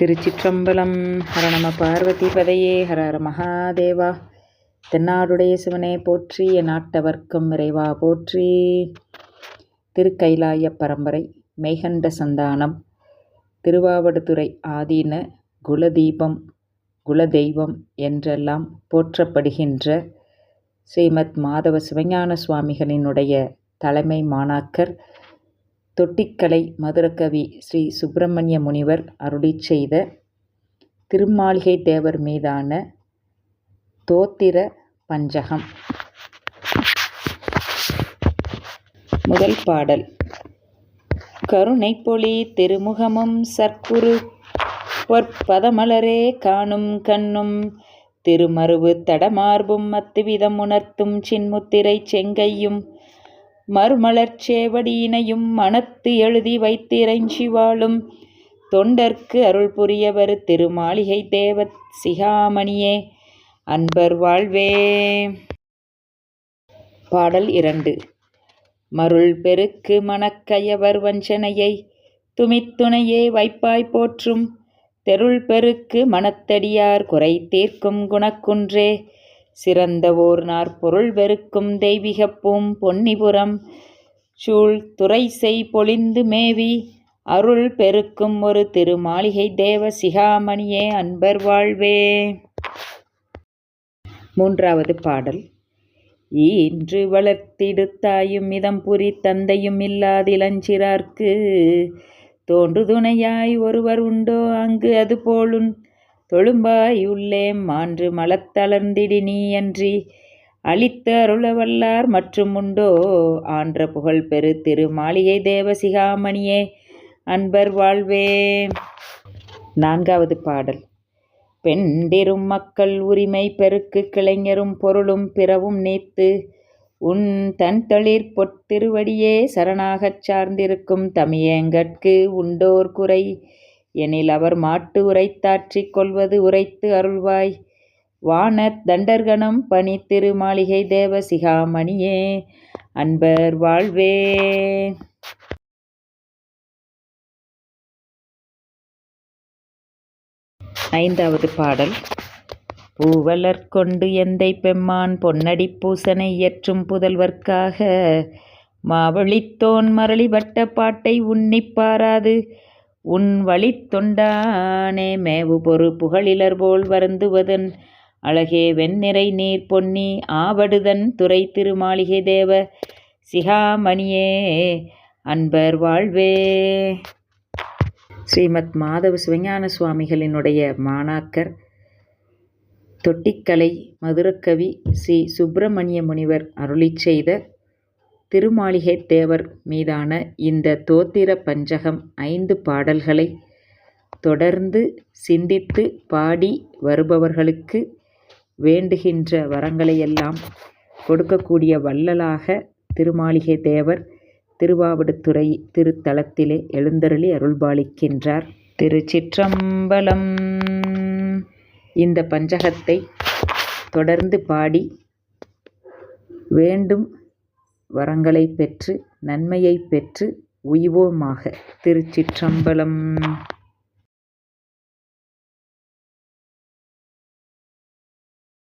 திருச்சிற்றம்பலம். ஹர நம பார்வதி பதையே ஹர ஹர மகாதேவா. தென்னாடுடைய சிவனே போற்றி என் நாட்டவர்க்கும் இறைவா போற்றி. திருக்கைலாய பரம்பரை மெய்கண்ட சந்தானம். திருவாவடுதுறை ஆதீன குலதீபம் குலதெய்வம் என்றெல்லாம் போற்றப்படுகின்ற ஸ்ரீமத் மாதவ சிவஞான சுவாமிகளினுடைய தலைமை மாணாக்கர் தொட்டிக்கலை மதுரகவி ஸ்ரீ சுப்பிரமணிய முனிவர் அருளிச் செய்த திருமாளிகை தேவர் மீதான தோத்திர பஞ்சகம். முதல் பாடல். கருணை திருமுகமும் சற்குரு பொற்பதமலரே காணும் கண்ணும் திருமருவு தடமார்பும் அத்துவிதம் உணர்த்தும் சின்முத்திரை செங்கையும் மறுமலர்ச்சேவடியினையும் மனத்து எழுதி வைத்திறைஞ்சி வாழும் தொண்டர்க்கு அருள் புரியவர் திருமாளிகை தேவத் சிகாமணியே. அன்பர் வாழ்வே. பாடல் இரண்டு. மருள் பெருக்கு மணக்கயவர் வஞ்சனையை துமித்துணையே வைப்பாய் போற்றும். தெருள் பெருக்கு மனத்தடியார் குறை தீர்க்கும் குணக்குன்றே. சிறந்த ஓர் நாற்பொருள் வெறுக்கும் தெய்வீகப்பூம் பொன்னிபுரம். சூழ் துறைசெய் பொழிந்து மேவி அருள் பெருக்கும் ஒரு திருமாளிகை தேவ சிகாமணியே அன்பர் வாழ்வே. மூன்றாவது பாடல். ஈன்று வளர்த்திடுத்தாயும் இதம் புரி தந்தையும் இல்லாதிலஞ்சிறார்க்கு தோன்று துணையாய் ஒருவர் உண்டோ அங்கு அது போலுன் தொழும்பாய் உள்ளேம் மான்று மலத்தளர்ந்திடி நீயன்றி அளித்த அருளவல்லார் மற்றும் உண்டோ? ஆன்ற புகழ் பெரு திரு மாளிகை தேவசிகாமணியே அன்பர் வாழ்வே. நான்காவது பாடல். பெண்டிரும் மக்கள் உரிமை பெருக்கு கிளைஞரும் பொருளும் பிறவும் நீத்து உன் தன் தளிர் பொத்திருவடியே சரணாகச் சார்ந்திருக்கும் தமியங்கட்கு உண்டோர் குறை. எனில் அவர் மாட்டு உரைத்தாற்றிக் கொள்வது உரைத்து அருள்வாய். வானத் தண்டர்கணம் பணி திருமாளிகை தேவ சிகாமணியே. அன்பர் வாழ்வே. ஐந்தாவது பாடல். பூவலர் கொண்டு எந்தை பெம்மான் பொன்னடி பூசனை இயற்றும் புதல்வர்க்காக. மாவழித்தோன் மரளிபட்ட பாட்டை உன்னிப்பாராது உன் வழித்தொண்டானே மேவு பொறு புகழிலர் போல் வருந்துவதன் அழகே வெண்ணிறை நீர் பொன்னி ஆவடுதன் துறை திருமாளிகை தேவ சிகாமணியே அன்பர் வாழ்வே. ஸ்ரீமத் மாதவ சிவஞான சுவாமிகளினுடைய மாணாக்கர் தொட்டிக்கலை மதுரக்கவி ஸ்ரீ சுப்பிரமணிய முனிவர் அருளி செய்த திருமாளிகை தேவர் மீதான இந்த தோத்திர பஞ்சகம் ஐந்து பாடல்களை தொடர்ந்து சிந்தித்து பாடி வருபவர்களுக்கு வேண்டுகின்ற வரங்களையெல்லாம் கொடுக்கக்கூடிய வள்ளலாக திருமாளிகை தேவர் திருவாவடுதுறை திருத்தலத்திலே எழுந்தருளி அருள்பாலிக்கின்றார். திருச்சிற்றம்பலம் இந்த பஞ்சகத்தை தொடர்ந்து பாடி வேண்டும் வரங்களை பெற்று நன்மையை பெற்று உய்வோமாக. திருச்சிற்றம்பலம்.